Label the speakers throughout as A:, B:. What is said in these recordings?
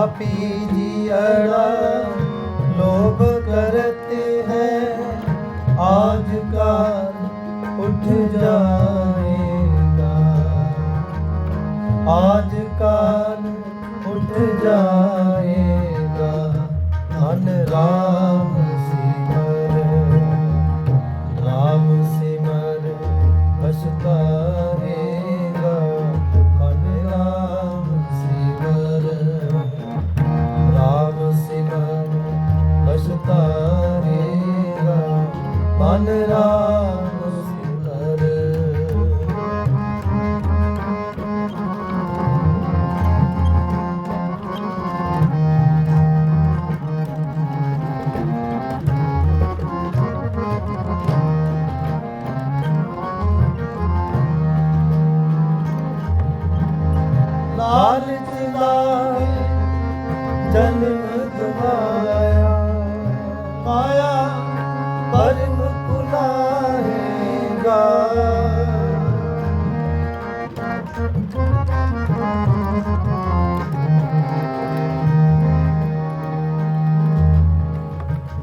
A: पापी जियड़ा लोभ करते हैं आज काल उठ जाएगा आज काल उठ जाएगा मन राम सिमर राम सिमर पछताएगा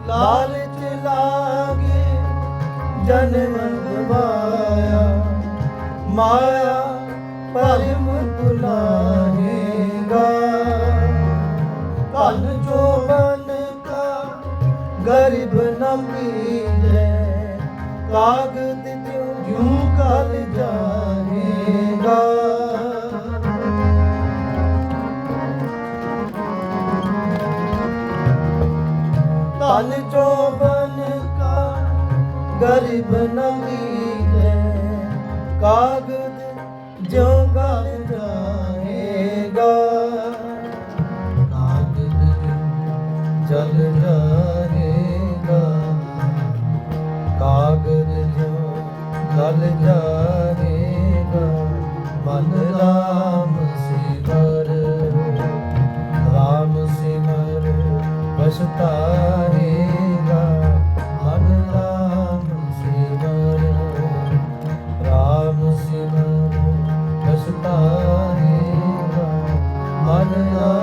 A: ਲਾਲਚ ਲਾਗੇ ਜਨਮ ਗਵਾਇਆ ਮਾਇਆ ਪਰਮ ਭੁਲਾਏਗਾ ਧਨ ਜੋ ਬਨ ਕਾ, ਗਰੀਬ ਨ ਮੀਲੇ ਕਾਗਦ ਜੂ ਕਲ ਜਾਏਗਾ ਧਨ ਜੋ ਬਨ ਕਾ ਗਰੀਬ ਨ ਮੀਲੇ ਪਛਤਾਏਗਾ ਮਨ ਰਾਮ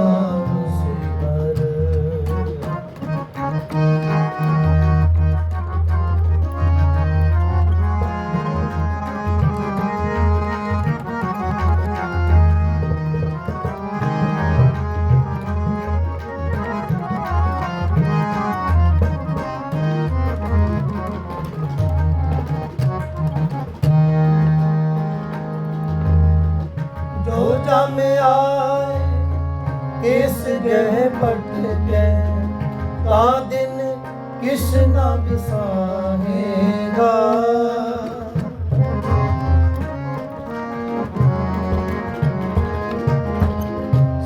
A: ਜੋ ਜਮ ਆਏ ਕਿਸ ਗਹਿ ਪਟ ਕੇ ਤਾ ਦਿਨ ਕਿਸ ਨਾ ਬਿਸਾਹੇਗਾ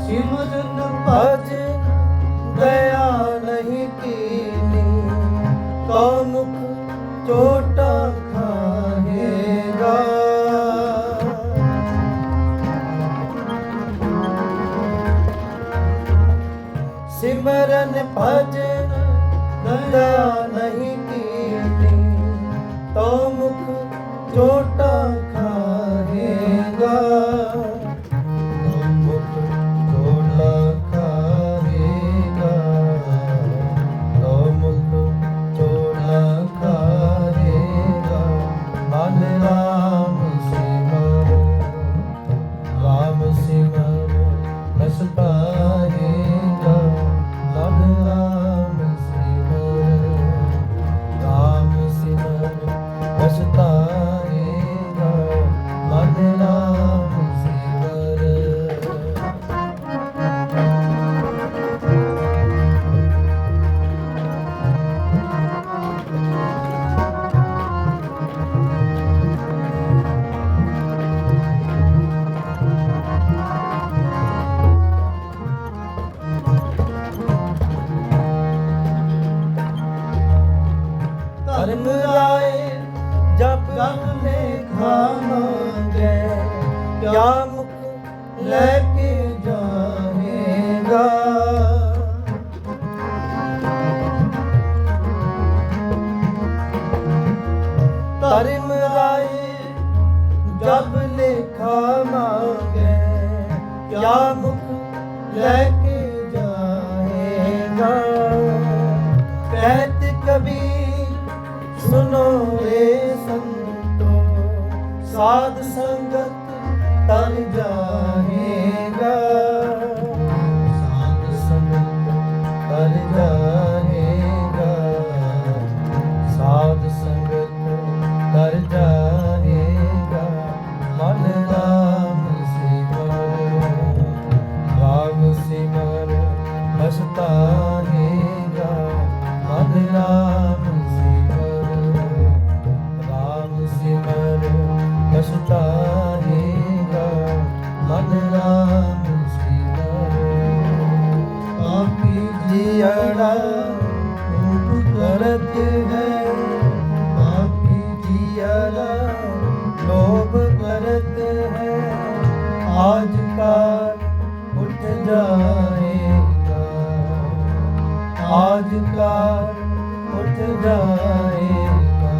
A: ਸਿਮਰਨ ਭਜਨ ਦਇਆ ਨਹੀਂ ਕੀਨੀ ਸਿਮਰਨ ਭਜਨ ਦਇਆ ਨਹੀਂ ਜਾਮ ਲੈ ਕੇ ਜਾਵੇਗਾ। ਧਰਮ ਰਾਏ ਜਬ ਲੇਖਾ ਮੰਗੇ, ਕਿਆ ਮੁਖ ਲੈ ਕੇ ਜਾਏਗਾ। ਕਹਿਤ ਕਬੀਰ ਸੁਨੋ ਏ ਸੰਤੋ, ਸਾਧ ਸੰਗਤ ਤਰ ਜਾਏਗਾ ਰੂਪ ਕਰਤ ਹੈ ਪਾਪੀ ਜੀੜਾ ਲੋਭ ਕਰਤ ਹੈ ਆਜ ਕਾਲ ਉੱਠ ਜਾਏਗਾ ਆਜ ਕਾਲ ਉੱਠ ਜਾਏਗਾ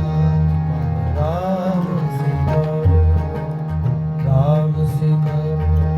A: ਰਾਮ ਸਿਮਰ ਰਾਮ ਸਿਮਰ